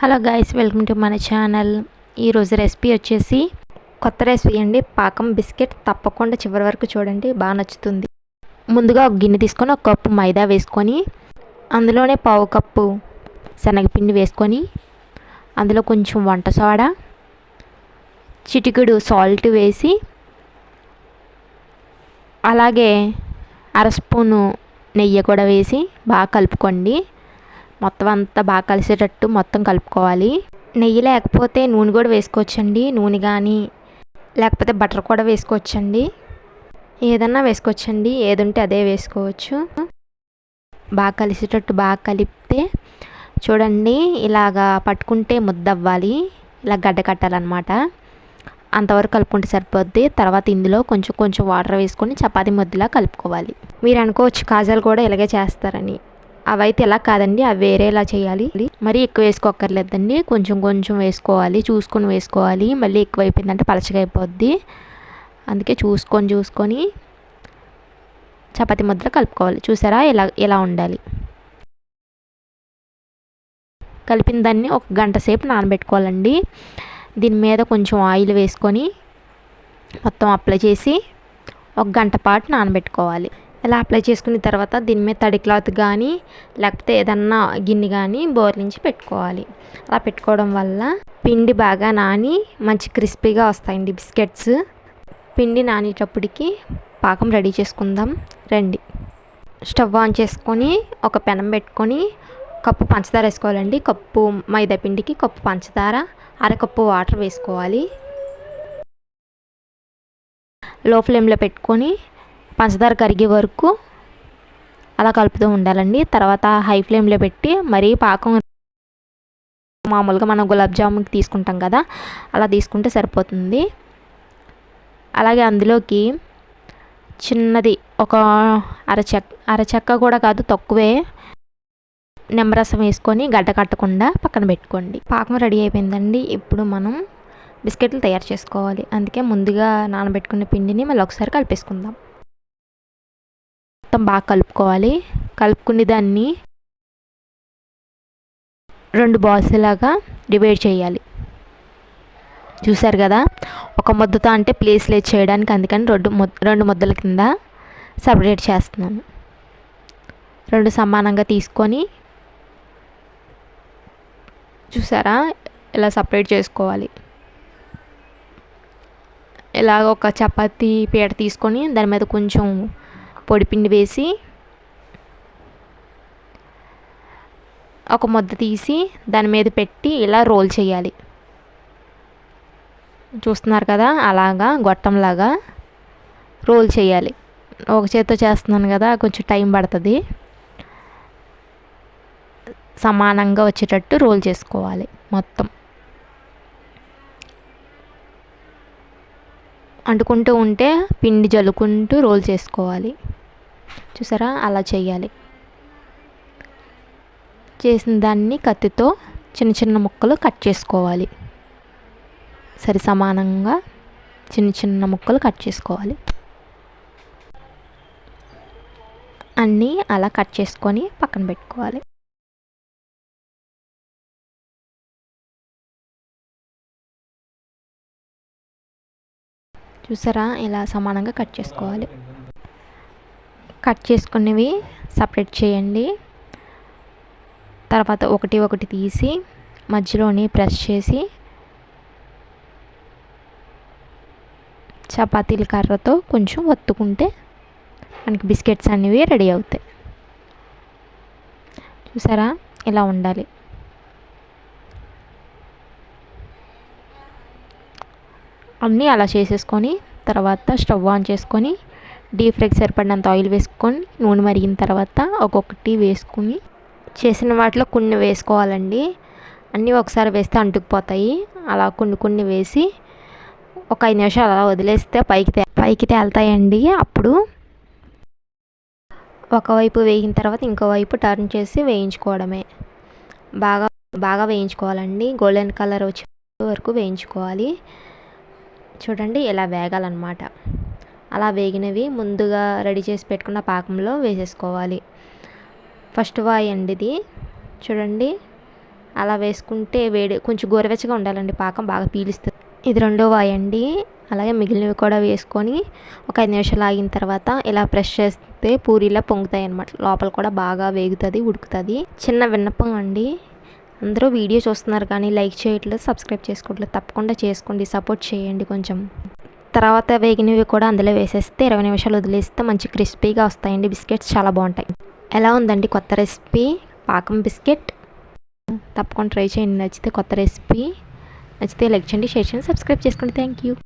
Hello guys welcome to మన channel. ఈరోజు recipe వచ్చేసి కొత్త రెసిపీ అండి. పాకం బిస్కెట్ తప్పకుండా చివరి వరకు చూడండి బాగా నచ్చుతుంది. ముందుగా ఒక గిన్నె తీసుకొని ఒక కప్పు మైదా వేసుకొని అందులోనే పావు కప్పు శనగపిండి వేసుకొని అందులో కొంచెం వంట సోడా చిటికెడు సాల్ట్ వేసి అలాగే అర స్పూను నెయ్యి కూడా వేసి బాగా కలుపుకోండి. మొత్తం అంతా బాగా కలిసేటట్టు మొత్తం కలుపుకోవాలి. నెయ్యి లేకపోతే నూనె కూడా వేసుకోవచ్చండి. నూనె కానీ లేకపోతే బటర్ కూడా వేసుకోవచ్చండి. ఏదన్నా వేసుకోవచ్చండి. ఏది ఉంటే అదే వేసుకోవచ్చు. బాగా కలిసేటట్టు బాగా కలిపితే చూడండి ఇలాగా పట్టుకుంటే ముద్ద అవ్వాలి ఇలా గడ్డ కట్టాలన్నమాట. అంతవరకు కలుపుకుంటే సరిపోద్ది. తర్వాత ఇందులో కొంచెం కొంచెం వాటర్ వేసుకొని చపాతీ ముద్దలా కలుపుకోవాలి. మీరు అనుకోవచ్చు కాజాలు కూడా ఇలాగే చేస్తారని. అవైతే ఎలా కాదండి అవి వేరేలా చేయాలి. మరి ఎక్కువ వేసుకోక్కర్లేదండి. కొంచెం కొంచెం వేసుకోవాలి చూసుకొని వేసుకోవాలి. మళ్ళీ ఎక్కువ అయిపోయిందంటే పలచగా అయిపోద్ది. అందుకే చూసుకొని చూసుకొని చపాతి ముద్దలు కలుపుకోవాలి. చూసారా? ఇలా ఇలా ఉండాలి? కలిపిన దాన్ని ఒక గంట సేపు నానబెట్టుకోవాలండి. దీని మీద కొంచెం ఆయిల్ వేసుకొని మొత్తం అప్లై చేసి ఒక గంట పాటు నానబెట్టుకోవాలి. ఇలా అప్లై చేసుకున్న తర్వాత దీని మీద తడి క్లాత్ కానీ లేకపోతే ఏదన్నా గిన్నె కానీ బోర్లించి పెట్టుకోవాలి. అలా పెట్టుకోవడం వల్ల పిండి బాగా నాని మంచి క్రిస్పీగా వస్తాయండి బిస్కెట్స్. పిండి నానేటప్పటికి పాకం రెడీ చేసుకుందాం. రండి. స్టవ్ ఆన్ చేసుకొని ఒక పెనం పెట్టుకొని కప్పు పంచదార వేసుకోవాలండి. కప్పు మైదా పిండికి కప్పు పంచదార అరకప్పు వాటర్ వేసుకోవాలి. లో ఫ్లేమ్లో పెట్టుకొని పంచదార కరిగే వరకు అలా కలుపుతూ ఉండాలండి. తర్వాత హై ఫ్లేమ్లో పెట్టి మరీ పాకం మామూలుగా మనం గులాబ్ జామున్కి తీసుకుంటాం కదా అలా తీసుకుంటే సరిపోతుంది. అలాగే అందులోకి చిన్నది ఒక అరచెక్క అరచెక్క కూడా కాదు తక్కువే నిమ్మరసం వేసుకొని గడ్డ కట్టకుండా పక్కన పెట్టుకోండి. పాకం రెడీ అయిపోయిందండి. ఇప్పుడు మనం బిస్కెట్లు తయారు చేసుకోవాలి. అందుకే ముందుగా నానబెట్టుకున్న పిండిని మళ్ళీ ఒకసారి కలిపేసుకుందాం. మొత్తం బాగా కలుపుకోవాలి. కలుపుకుని దాన్ని రెండు బాల్స్ లాగా డివైడ్ చేయాలి. చూసారు కదా? ఒక ముద్దతో అంటే ప్లేస్ లేదు చేయడానికి అందుకని రెండు రెండు ముద్దల కింద సపరేట్ చేస్తున్నాను. రెండు సమానంగా తీసుకొని చూసారా? ఇలా సపరేట్ చేసుకోవాలి. ఇలాగ ఒక చపాతీ పీట తీసుకొని దాని మీద కొంచెం పొడిపిండి వేసి ఒక ముద్ద తీసి దాని మీద పెట్టి ఇలా రోల్ చేయాలి. చూస్తున్నారు కదా? అలాగా గొట్టంలాగా రోల్ చేయాలి. ఒక చేత్తో చేస్తున్నాను కదా కొంచెం టైం పడుతుంది. సమానంగా వచ్చేటట్టు రోల్ చేసుకోవాలి మొత్తం. అంటుకుంటూ ఉంటే పిండి జల్లుకుంటూ రోల్ చేసుకోవాలి. చూసారా? అలా చేయాలి. చేసిన దాన్ని కత్తితో చిన్న చిన్న ముక్కలు కట్ చేసుకోవాలి. సరి సమానంగా చిన్న చిన్న ముక్కలు కట్ చేసుకోవాలి. అన్నీ అలా కట్ చేసుకొని పక్కన పెట్టుకోవాలి. చూసారా? ఇలా సమానంగా కట్ చేసుకోవాలి. కట్ చేసుకునేవి సపరేట్ చేయండి. తర్వాత ఒకటి ఒకటి తీసి మధ్యలోని ప్రెస్ చేసి చపాతీల కర్రతో కొంచెం ఒత్తుకుంటే మనకి బిస్కెట్స్ అనేవి రెడీ అవుతాయి. చూసారా? ఇలా ఉండాలి. అన్నీ అలా చేసేసుకొని తర్వాత స్టవ్ ఆన్ చేసుకొని డీప్ ఫ్రైకి సరిపడినంత ఆయిల్ వేసుకొని నూనె మరిగిన తర్వాత ఒక్కొక్కటి వేసుకుని చేసిన వాటిలో కొన్ని వేసుకోవాలండి. అన్నీ ఒకసారి వేస్తే అంటుకుపోతాయి. అలా కొన్ని కొన్ని వేసి ఒక ఐదు నిమిషాలు అలా వదిలేస్తే పైకి పైకి తేలుతాయండి. అప్పుడు ఒకవైపు వేగిన తర్వాత ఇంకో వైపు టర్న్ చేసి వేయించుకోవడమే. బాగా బాగా వేయించుకోవాలండి. గోల్డెన్ కలర్ వచ్చే వరకు వేయించుకోవాలి. చూడండి ఇలా వేగాలన్నమాట. అలా వేగినవి ముందుగా రెడీ చేసి పెట్టుకున్న పాకంలో వేసేసుకోవాలి. ఫస్ట్ వాయి అండి ఇది చూడండి. అలా వేసుకుంటే వేడి కొంచెం గోరువెచ్చగా ఉండాలండి పాకం బాగా పీలుస్తుంది. ఇది రెండో వాయి అండి. అలాగే మిగిలినవి కూడా వేసుకొని ఒక ఐదు నిమిషాలు ఆగిన తర్వాత ఇలా ప్రెస్ చేస్తే పూరీలా పొంగుతాయి అన్నమాట లోపల కూడా బాగా వేగుతుంది ఉడుకుతుంది. చిన్న విన్నపం అండి. అందరూ వీడియో చూస్తున్నారు కానీ లైక్ చేయట్లేదు సబ్స్క్రైబ్ చేసుకోవట్లేదు. తప్పకుండా చేసుకోండి సపోర్ట్ చేయండి కొంచెం. తర్వాత వేగినవి కూడా అందులో వేసేస్తే ఇరవై నిమిషాలు వదిలేస్తే మంచి క్రిస్పీగా వస్తాయండి. బిస్కెట్స్ చాలా బాగుంటాయి. ఎలా ఉందండి కొత్త రెసిపీ? పాకం బిస్కెట్. తప్పకుండా ట్రై చేయండి. నచ్చితే కొత్త రెసిపీ. నచ్చితే లైక్ చేయండి షేర్ చేయండి సబ్స్క్రైబ్ చేసుకోండి. Thank you